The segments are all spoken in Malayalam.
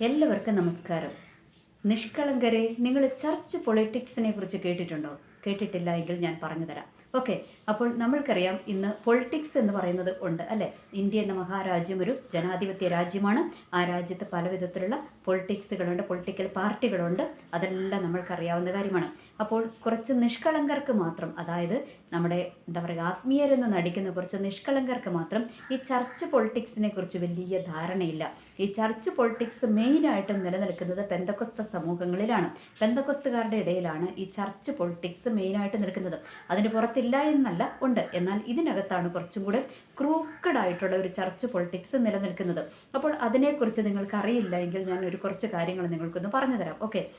എല്ലാവർക്കും നമസ്കാരം. നിഷ്കളങ്കരെ നിങ്ങൾ ചർച്ച് പൊളിറ്റിക്സിനെ കുറിച്ച് കേട്ടിട്ടുണ്ടോ? കേട്ടിട്ടില്ല എങ്കിൽ ഞാൻ പറഞ്ഞുതരാം. ഓക്കെ അപ്പോൾ നമ്മൾക്കറിയാം ഇന്ന് പൊളിറ്റിക്സ് എന്ന് പറയുന്നത് ഉണ്ട് അല്ലേ? ഇന്ത്യ എന്ന മഹാരാജ്യം ഒരു ജനാധിപത്യ രാജ്യമാണ്. ആ രാജ്യത്ത് പല വിധത്തിലുള്ള പൊളിറ്റിക്സുകളുണ്ട് പൊളിറ്റിക്കൽ പാർട്ടികളുണ്ട് അതെല്ലാം നമ്മൾക്കറിയാവുന്ന കാര്യമാണ്. അപ്പോൾ കുറച്ച് നിഷ്കളങ്കർക്ക് മാത്രം അതായത് നമ്മുടെ എന്താ പറയുക ആത്മീയരെന്ന് നടിക്കുന്ന കുറച്ച് നിഷ്കളങ്കർക്ക് മാത്രം ഈ ചർച്ച് പൊളിറ്റിക്സിനെ കുറിച്ച് വലിയ ധാരണയില്ല. ഈ ചർച്ച് പൊളിറ്റിക്സ് മെയിനായിട്ടും നിലനിൽക്കുന്നത് പെന്തക്കൊസ്ത സമൂഹങ്ങളിലാണ്. പെന്തക്കൊസ്തുകാരുടെ ഇടയിലാണ് ഈ ചർച്ച് പൊളിറ്റിക്സ് മെയിനായിട്ട് നിൽക്കുന്നത്. അതിന് പുറത്തില്ല എന്നല്ല. ഉണ്ട്. എന്നാൽ ഇതിനകത്താണ് കുറച്ചും കൂടെ ക്രൂക്കഡ് ആയിട്ടുള്ള ഒരു ചർച്ച് പൊളിറ്റിക്സ് നിലനിൽക്കുന്നത്. അപ്പോൾ അതിനെക്കുറിച്ച് നിങ്ങൾക്ക് അറിയില്ല എങ്കിൽ ഞാൻ ഒരു കുറച്ച് കാര്യങ്ങൾ നിങ്ങൾക്കൊന്ന് പറഞ്ഞു തരാം ഓക്കെ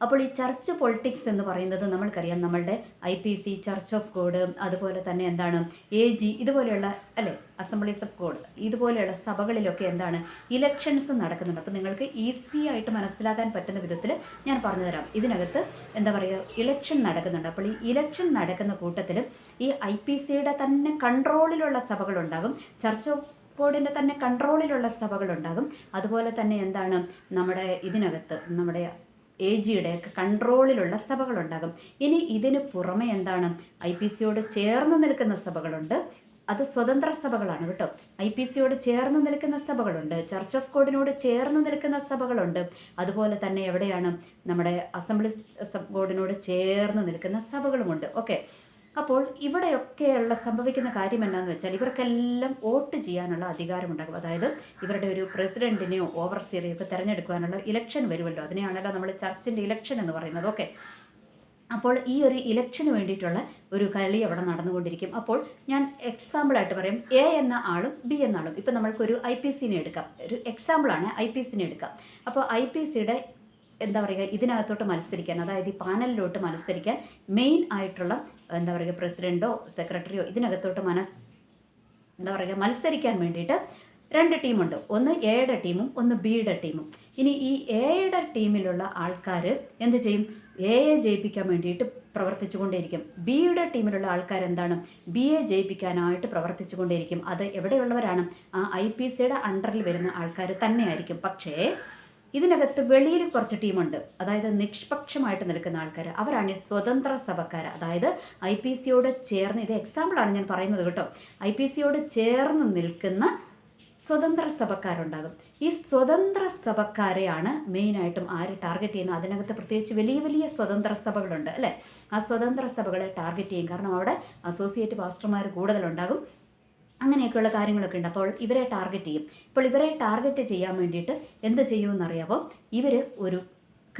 അപ്പോൾ ഈ ചർച്ച് പൊളിറ്റിക്സ് എന്ന് പറയുന്നത് നമ്മൾക്കറിയാം. നമ്മളുടെ I P C church of God അതുപോലെ തന്നെ എന്താണ്? എ ജി ഇതുപോലെയുള്ള അല്ലേ? അസംബ്ലീസ് ഓഫ് ഗോഡ് ഇതുപോലെയുള്ള സഭകളിലൊക്കെ എന്താണ്? ഇലക്ഷൻസ് നടക്കുന്നുണ്ട്. അപ്പോൾ നിങ്ങൾക്ക് ഈസി ആയിട്ട് മനസ്സിലാക്കാൻ പറ്റുന്ന വിധത്തിൽ ഞാൻ പറഞ്ഞുതരാം. ഇതിനകത്ത് എന്താ പറയുക? ഇലക്ഷൻ നടക്കുന്നുണ്ട്. അപ്പോൾ ഈ ഇലക്ഷൻ നടക്കുന്ന കൂട്ടത്തിൽ ഈ ഐ പി സിയുടെ തന്നെ കൺട്രോളിലുള്ള സഭകളുണ്ടാകും. ചർച്ച് ഓഫ് ബോർഡിന്റെ തന്നെ കൺട്രോളിലുള്ള സഭകളുണ്ടാകും. അതുപോലെ തന്നെ എന്താണ്? നമ്മുടെ ഇതിനകത്ത് നമ്മുടെ എ ജിയുടെ ഒക്കെ കൺട്രോളിലുള്ള സഭകളുണ്ടാകും. ഇനി ഇതിന് പുറമെ എന്താണ്? ഐ പി സിയോട് ചേർന്ന് നിൽക്കുന്ന സഭകളുണ്ട്. അത് സ്വതന്ത്ര സഭകളാണ് കേട്ടോ. ഐ പി സിയോട് ചേർന്ന് നിൽക്കുന്ന സഭകളുണ്ട്. ചർച്ച് ഓഫ് കോഡിനോട് ചേർന്ന് നിൽക്കുന്ന സഭകളുണ്ട്. അതുപോലെ തന്നെ എവിടെയാണ്? നമ്മുടെ അസംബ്ലി സബ് ബോർഡിനോട് ചേർന്ന് നിൽക്കുന്ന സഭകളുമുണ്ട്. ഓക്കെ അപ്പോൾ ഇവിടെയൊക്കെയുള്ള സംഭവിക്കുന്ന കാര്യം എന്താണെന്ന് വെച്ചാൽ ഇവർക്കെല്ലാം വോട്ട് ചെയ്യാനുള്ള അധികാരമുണ്ടാകും. അതായത് ഇവരുടെ ഒരു പ്രസിഡന്റിനെയോ ഓവർസിയറെയോ ഒക്കെ തിരഞ്ഞെടുക്കാനുള്ള ഇലക്ഷൻ വരുമല്ലോ. അതിനെയാണല്ലോ നമ്മൾ ചർച്ചിന്റെ ഇലക്ഷൻ എന്ന് പറയുന്നത്. ഓക്കെ. അപ്പോൾ ഈ ഒരു ഇലക്ഷന് വേണ്ടിയിട്ടുള്ള ഒരു കളി അവിടെ നടന്നുകൊണ്ടിരിക്കും. അപ്പോൾ ഞാൻ എക്സാമ്പിളായിട്ട് പറയും. എ എന്ന ആളും ബി എന്ന ആളും. ഇപ്പം നമ്മൾക്കൊരു ഐ പി സിനെ എടുക്കാം. ഒരു എക്സാമ്പിളാണ് ഐ പി സിനെ എടുക്കാം. അപ്പോൾ ഐ പി സിയുടെ എന്താ പറയുക ഇതിനകത്തോട്ട് മത്സരിക്കാൻ അതായത് ഈ പാനലിലോട്ട് മത്സരിക്കാൻ മെയിൻ ആയിട്ടുള്ള എന്താ പറയുക പ്രസിഡന്റോ സെക്രട്ടറിയോ ഇതിനകത്തോട്ട് മനസ് എന്താ പറയുക മത്സരിക്കാൻ വേണ്ടിയിട്ട് രണ്ട് ടീമുണ്ട്. ഒന്ന് എയുടെ ടീമും ഒന്ന് ബിയുടെ ടീമും. ഇനി ഈ എയുടെ ടീമിലുള്ള ആൾക്കാർ എന്ത് ചെയ്യും? എയെ ജയിപ്പിക്കാൻ വേണ്ടിയിട്ട് പ്രവർത്തിച്ചുകൊണ്ടേയിരിക്കും. ബിയുടെ ടീമിലുള്ള ആൾക്കാർ എന്താണ്? ബിയെ ജയിപ്പിക്കാനായിട്ട് പ്രവർത്തിച്ചുകൊണ്ടേയിരിക്കും. അത് എവിടെയുള്ളവരാണ്? ആ ഐ പി സിയുടെ അണ്ടറിൽ വരുന്ന ആൾക്കാർ തന്നെയായിരിക്കും. പക്ഷേ ഇതിനകത്ത് വെളിയിൽ കുറച്ച് ടീമുണ്ട്. അതായത് നിഷ്പക്ഷമായിട്ട് നിൽക്കുന്ന ആൾക്കാർ അവരാണ് സ്വതന്ത്ര സഭക്കാർ അതായത് ഐ പി സിയോട് ചേർന്ന് ഇത് എക്സാമ്പിളാണ് ഞാൻ പറയുന്നത് കേട്ടോ. ഐ പി സിയോട് ചേർന്ന് നിൽക്കുന്ന സ്വതന്ത്ര സഭക്കാരുണ്ടാകും. ഈ സ്വതന്ത്ര സഭക്കാരെയാണ് മെയിനായിട്ടും ആര് ടാർഗറ്റ് ചെയ്യുന്നത്? അതിനകത്ത് പ്രത്യേകിച്ച് വലിയ വലിയ സ്വതന്ത്ര സഭകളുണ്ട് അല്ലേ? ആ സ്വതന്ത്ര സഭകളെ ടാർഗറ്റ് ചെയ്യും. കാരണം അവിടെ അസോസിയേറ്റ് പാസ്റ്റർമാർ കൂടുതലുണ്ടാകും. അങ്ങനെയൊക്കെയുള്ള കാര്യങ്ങളൊക്കെ ഉണ്ട്. അപ്പോൾ ഇവരെ ടാർഗറ്റ് ചെയ്യും. ഇപ്പോൾ ഇവരെ ടാർഗറ്റ് ചെയ്യാൻ വേണ്ടിയിട്ട് എന്ത് ചെയ്യുമെന്നറിയാമോ ഇവർ ഒരു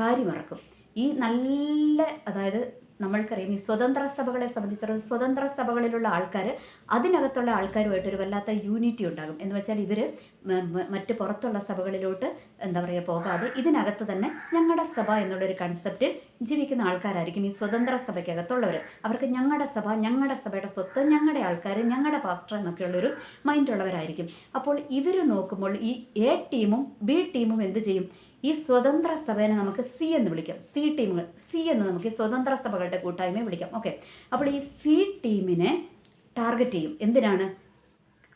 കാര്യം ഇറക്കും. ഈ നല്ല അതായത് നമ്മൾക്കറിയാം ഈ സ്വതന്ത്ര സഭകളെ സംബന്ധിച്ചിടത്തോളം സ്വതന്ത്ര സഭകളിലുള്ള ആൾക്കാർ അതിനകത്തുള്ള ആൾക്കാരുമായിട്ട് ഒരു വല്ലാത്ത യൂണിറ്റി ഉണ്ടാകും. എന്ന് വെച്ചാൽ ഇവർ മറ്റ് പുറത്തുള്ള സഭകളിലോട്ട് എന്താ പറയുക പോകാതെ ഇതിനകത്ത് തന്നെ ഞങ്ങളുടെ സഭ എന്നുള്ളൊരു കൺസെപ്റ്റിൽ ജീവിക്കുന്ന ആൾക്കാരായിരിക്കും ഈ സ്വതന്ത്ര സഭയ്ക്കകത്തുള്ളവർ അവർക്ക് ഞങ്ങളുടെ സഭ ഞങ്ങളുടെ സഭയുടെ സ്വത്ത് ഞങ്ങളുടെ ആൾക്കാർ ഞങ്ങളുടെ പാസ്റ്റർ എന്നൊക്കെയുള്ളൊരു മൈൻഡ് ഉള്ളവരായിരിക്കും. അപ്പോൾ ഇവർ നോക്കുമ്പോൾ ഈ എ ടീമും ബി ടീമും എന്ത് ചെയ്യും? ഈ സ്വതന്ത്ര സഭേനെ നമുക്ക് സി എന്ന് വിളിക്കാം. സി ടീമുകൾ സി എന്ന് നമുക്ക് സ്വതന്ത്ര സഭകളുടെ കൂട്ടായ്മയെ വിളിക്കാം. ഓക്കെ. അപ്പോൾ ഈ സി ടീമിനെ ടാർഗറ്റ് ചെയ്യും. എന്തിനാണ്?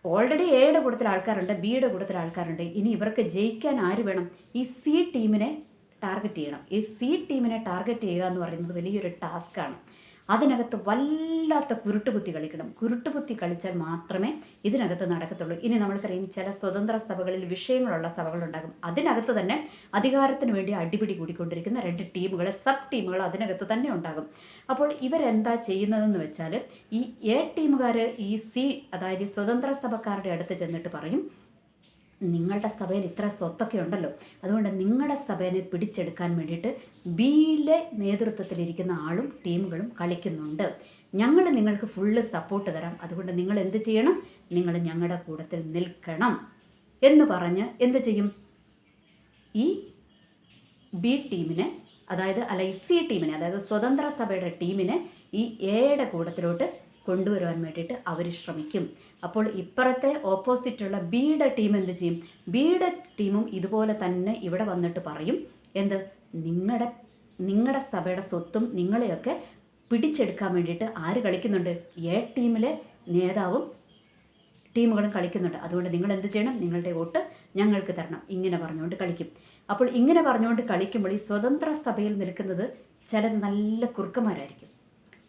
ഓൾറെഡി എയുടെ കൂട്ടത്തിൽ ആൾക്കാരുണ്ട് ബിയുടെ കൂട്ടത്തിൽ ആൾക്കാരുണ്ട്. ഇനി ഇവർക്ക് ജയിക്കാൻ ആര് വേണം? ഈ സി ടീമിനെ ടാർഗറ്റ് ചെയ്യണം. ഈ സി ടീമിനെ ടാർഗറ്റ് ചെയ്യുക എന്ന് പറയുന്നത് വലിയൊരു ടാസ്ക്കാണ്. അതിനകത്ത് വല്ലാത്ത കുരുട്ടുകുത്തി കളിക്കണം. കുരുട്ടുകുത്തി കളിച്ചാൽ മാത്രമേ ഇതിനകത്ത് നടക്കത്തുള്ളൂ. ഇനി നമ്മൾക്കറിയാം ചില സ്വതന്ത്ര സഭകളിൽ വിഷയങ്ങളുള്ള സഭകളുണ്ടാകും. അതിനകത്ത് തന്നെ അധികാരത്തിന് വേണ്ടി അടിപിടി കൂടിക്കൊണ്ടിരിക്കുന്ന രണ്ട് ടീമുകൾ സബ് ടീമുകൾ അതിനകത്ത് തന്നെ ഉണ്ടാകും. അപ്പോൾ ഇവരെന്താ ചെയ്യുന്നതെന്ന് വെച്ചാൽ ഈ എ ടീമുകാർ ഈ സി അതായത് സ്വതന്ത്ര സഭക്കാരുടെ അടുത്ത് ചെന്നിട്ട് പറയും നിങ്ങളുടെ സഭയിൽ ഇത്ര സ്വത്തൊക്കെ ഉണ്ടല്ലോ. അതുകൊണ്ട് നിങ്ങളുടെ സഭയെ പിടിച്ചെടുക്കാൻ വേണ്ടിയിട്ട് ബിയിലെ നേതൃത്വത്തിലിരിക്കുന്ന ആളും ടീമുകളും കളിക്കുന്നുണ്ട്. ഞങ്ങൾ നിങ്ങൾക്ക് ഫുള്ള് സപ്പോർട്ട് തരാം. അതുകൊണ്ട് നിങ്ങൾ എന്ത് ചെയ്യണം? നിങ്ങൾ ഞങ്ങളുടെ കൂടത്തിൽ നിൽക്കണം എന്ന് പറഞ്ഞ് എന്ത് ചെയ്യും? ഈ ബി ടീമിനെ അതായത് അല്ല ഈ സി ടീമിനെ അതായത് സ്വതന്ത്ര സഭയുടെ ടീമിനെ ഈ എയുടെ കൂട്ടത്തിലോട്ട് കൊണ്ടുവരുവാൻ വേണ്ടിയിട്ട് അവർ ശ്രമിക്കും. അപ്പോൾ ഇപ്പുറത്തെ ഓപ്പോസിറ്റുള്ള ബിയുടെ ടീം എന്ത് ചെയ്യും? ബിയുടെ ടീമും ഇതുപോലെ തന്നെ ഇവിടെ വന്നിട്ട് പറയും. എന്ത്? നിങ്ങളുടെ നിങ്ങളുടെ സഭയുടെ സ്വത്തും നിങ്ങളെയൊക്കെ പിടിച്ചെടുക്കാൻ വേണ്ടിയിട്ട് ആര് കളിക്കുന്നുണ്ട്? എ ടീമിലെ നേതാവും ടീമുകളും കളിക്കുന്നുണ്ട്. അതുകൊണ്ട് നിങ്ങൾ എന്ത് ചെയ്യണം? നിങ്ങളുടെ വോട്ട് ഞങ്ങൾക്ക് തരണം. ഇങ്ങനെ പറഞ്ഞുകൊണ്ട് കളിക്കും. അപ്പോൾ ഇങ്ങനെ പറഞ്ഞുകൊണ്ട് കളിക്കുമ്പോൾ ഈ സ്വതന്ത്ര സഭയിൽ നിൽക്കുന്നത് ചില നല്ല കുറുക്കന്മാരായിരിക്കും.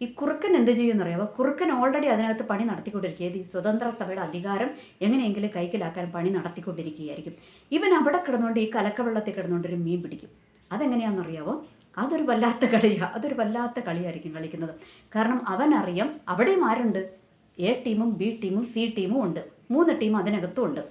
ഈ കുറുക്കൻ എന്ത് ചെയ്യുമെന്ന് അറിയാമോ കുറുക്കൻ ഓൾറെഡി അതിനകത്ത് പണി നടത്തിക്കൊണ്ടിരിക്കുക ഈ സ്വതന്ത്ര സഭയുടെ അധികാരം എങ്ങനെയെങ്കിലും കൈക്കലാക്കാൻ പണി നടത്തിക്കൊണ്ടിരിക്കുകയായിരിക്കും. ഇവൻ അവിടെ കിടന്നുകൊണ്ട് ഈ കലക്കവെള്ളത്തിൽ കിടന്നുകൊണ്ട് ഒരു മീൻ പിടിക്കും. അതെങ്ങനെയാണെന്നറിയാവോ? അതൊരു വല്ലാത്ത കളിയാണ് അതൊരു വല്ലാത്ത കളിയായിരിക്കും കളിക്കുന്നത്. കാരണം അവനറിയാം അവിടെയും ആരുണ്ട്? എ ടീമും ബി ടീമും സി ടീമും ഉണ്ട്. മൂന്ന് ടീം അതിനകത്തും ഉണ്ട്.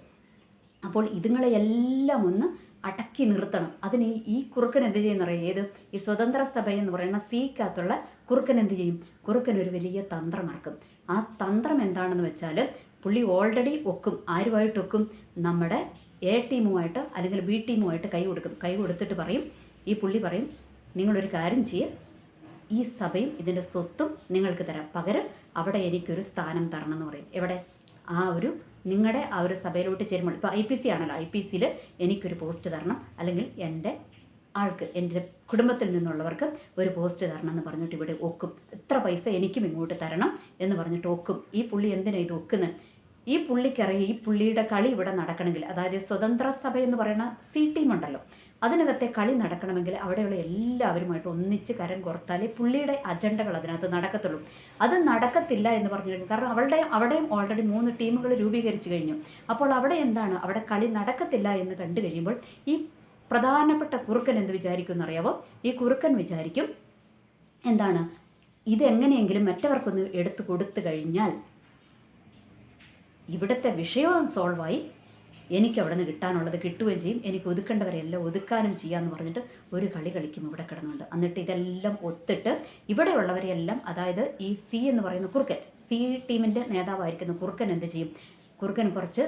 അപ്പോൾ ഇതുങ്ങളെ എല്ലാം ഒന്ന് അടക്കി നിർത്തണം. അതിന് ഈ- കുറുക്കൻ എന്ത് ചെയ്യുന്നറിയാം ഏത്? ഈ സ്വതന്ത്ര സഭ എന്ന് പറയുന്ന സീക്കകത്തുള്ള കുറുക്കൻ എന്ത് ചെയ്യും? കുറുക്കൻ ഒരു വലിയ തന്ത്രമിറക്കും ആ തന്ത്രം എന്താണെന്ന് വെച്ചാൽ പുള്ളി ഓൾറെഡി ഒക്കും. ആരുമായിട്ട് ഒക്കും? നമ്മുടെ എ ടീമുമായിട്ട് അല്ലെങ്കിൽ ബി ടീമുമായിട്ട് കൈ കൊടുക്കും. കൈ കൊടുത്തിട്ട് പറയും. ഈ പുള്ളി പറയും നിങ്ങളൊരു കാര്യം ചെയ്യുക ഈ സഭയും ഇതിന്റെ സ്വത്തും നിങ്ങൾക്ക് തരാം. പകരം അവിടെ എനിക്കൊരു സ്ഥാനം തരണം എന്ന് പറയും. എവിടെ? ആ ഒരു നിങ്ങളുടെ ആ ഒരു സഭയിലോട്ട് ചേരുമ്പോൾ ഇപ്പോൾ ഐ പി സി ആണല്ലോ ഐ പി സിയിൽ എനിക്കൊരു പോസ്റ്റ് തരണം. അല്ലെങ്കിൽ എന്റെ ആൾക്ക് എന്റെ കുടുംബത്തിൽ നിന്നുള്ളവർക്ക് ഒരു പോസ്റ്റ് തരണം എന്ന് പറഞ്ഞിട്ട് ഇവിടെ ഒക്കും. എത്ര പൈസ എനിക്കും ഇങ്ങോട്ട് തരണം എന്ന് പറഞ്ഞിട്ട് ഒക്കും. ഈ പുള്ളി എന്തിനാണ് ഇത് ഒക്കുന്നത് ഈ പുള്ളിക്കറിയ ഈ പുള്ളിയുടെ കളി ഇവിടെ നടക്കണമെങ്കിൽ. അതായത് സ്വതന്ത്ര സഭ എന്ന് പറയുന്ന സി ടീം ഉണ്ടല്ലോ അതിനകത്തെ കളി നടക്കണമെങ്കിൽ അവിടെയുള്ള എല്ലാവരുമായിട്ട് ഒന്നിച്ച് കരം കോർത്താലേ പുള്ളിയുടെ അജണ്ടകൾ അതിനകത്ത് നടക്കത്തുള്ളൂ. അത് നടക്കത്തില്ല എന്ന് പറഞ്ഞു കാരണം അവളുടെ അവിടെയും ഓൾറെഡി മൂന്ന് ടീമുകൾ രൂപീകരിച്ചു കഴിഞ്ഞു. അപ്പോൾ അവിടെ എന്താണ്? അവിടെ കളി നടക്കത്തില്ല എന്ന് കണ്ടു കഴിയുമ്പോൾ ഈ പ്രധാനപ്പെട്ട കുറുക്കൻ എന്ത് വിചാരിക്കും എന്നറിയാവോ ഈ കുറുക്കൻ വിചാരിക്കും എന്താണ്? ഇതെങ്ങനെയെങ്കിലും മറ്റവർക്കൊന്ന് എടുത്തു കൊടുത്തു കഴിഞ്ഞാൽ ഇവിടുത്തെ വിഷയവും സോൾവായി എനിക്ക് അവിടെ നിന്ന് കിട്ടാനുള്ളത് കിട്ടുകയും ചെയ്യും. എനിക്ക് ഒതുക്കേണ്ടവരെല്ലാം ഒതുക്കാനും ചെയ്യാമെന്ന് പറഞ്ഞിട്ട് ഒരു കളി കളിക്കും ഇവിടെ കിടന്നുണ്ട് എന്നിട്ട് ഇതെല്ലാം ഒത്തിട്ട് ഇവിടെയുള്ളവരെയെല്ലാം അതായത് ഈ സി എന്ന് പറയുന്ന കുറുക്കൻ സി ടീമിന്റെ നേതാവായിരിക്കുന്ന കുറുക്കൻ എന്ത് ചെയ്യും? കുറുക്കൻ കുറച്ച്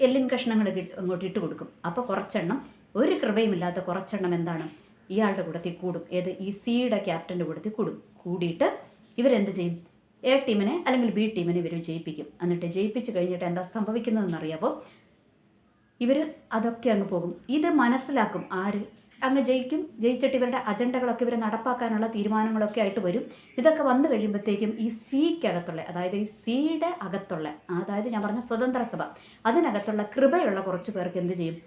എല്ലിൻ കഷ്ണങ്ങൾ അങ്ങോട്ട് ഇട്ട് കൊടുക്കും. അപ്പോൾ കുറച്ചെണ്ണം ഒരു കൃപയുമില്ലാത്ത കുറച്ചെണ്ണം എന്താണ്? ഇയാളുടെ കൂടത്തിൽ കൂടും. ഏത്? ഈ സിയുടെ ക്യാപ്റ്റന്റെ കൂടത്തിൽ കൂടും. കൂടിയിട്ട് ഇവരെന്ത് ചെയ്യും? എ ടീമിനെ അല്ലെങ്കിൽ ബി ടീമിനെ ഇവർ ജയിപ്പിക്കും എന്നിട്ട് ജയിപ്പിച്ച് കഴിഞ്ഞിട്ട് എന്താ സംഭവിക്കുന്നതെന്നറിയാവോ? ഇവർ അതൊക്കെ അങ്ങ് പോകും. ഇത് മനസ്സിലാക്കും ആര്. അങ്ങ് ജയിക്കും. ജയിച്ചിട്ട് ഇവരുടെ അജണ്ടകളൊക്കെ ഇവർ നടപ്പാക്കാനുള്ള തീരുമാനങ്ങളൊക്കെ ആയിട്ട് വരും. ഇതൊക്കെ വന്നു കഴിയുമ്പോഴത്തേക്കും ഈ സിക്കകത്തുള്ള അതായത് ഈ സിയുടെ അകത്തുള്ള അതായത് ഞാൻ പറഞ്ഞ സ്വതന്ത്ര സഭ അതിനകത്തുള്ള കൃപയുള്ള കുറച്ച് പേർക്ക് എന്ത് ചെയ്യും?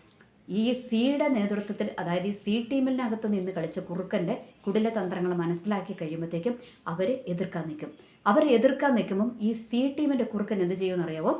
ഈ സിയുടെ നേതൃത്വത്തിൽ അതായത് ഈ സി ടീമിനകത്ത് നിന്ന് കളിച്ച കുറുക്കന്റെ കുടില തന്ത്രങ്ങൾ മനസ്സിലാക്കി കഴിയുമ്പോഴത്തേക്കും അവർ എതിർക്കാൻ നിൽക്കും. അവർ എതിർക്കാൻ നിൽക്കുമ്പം ഈ സി ടീമിന്റെ കുറുക്കൻ എന്ത് ചെയ്യുമെന്ന് അറിയാവോ?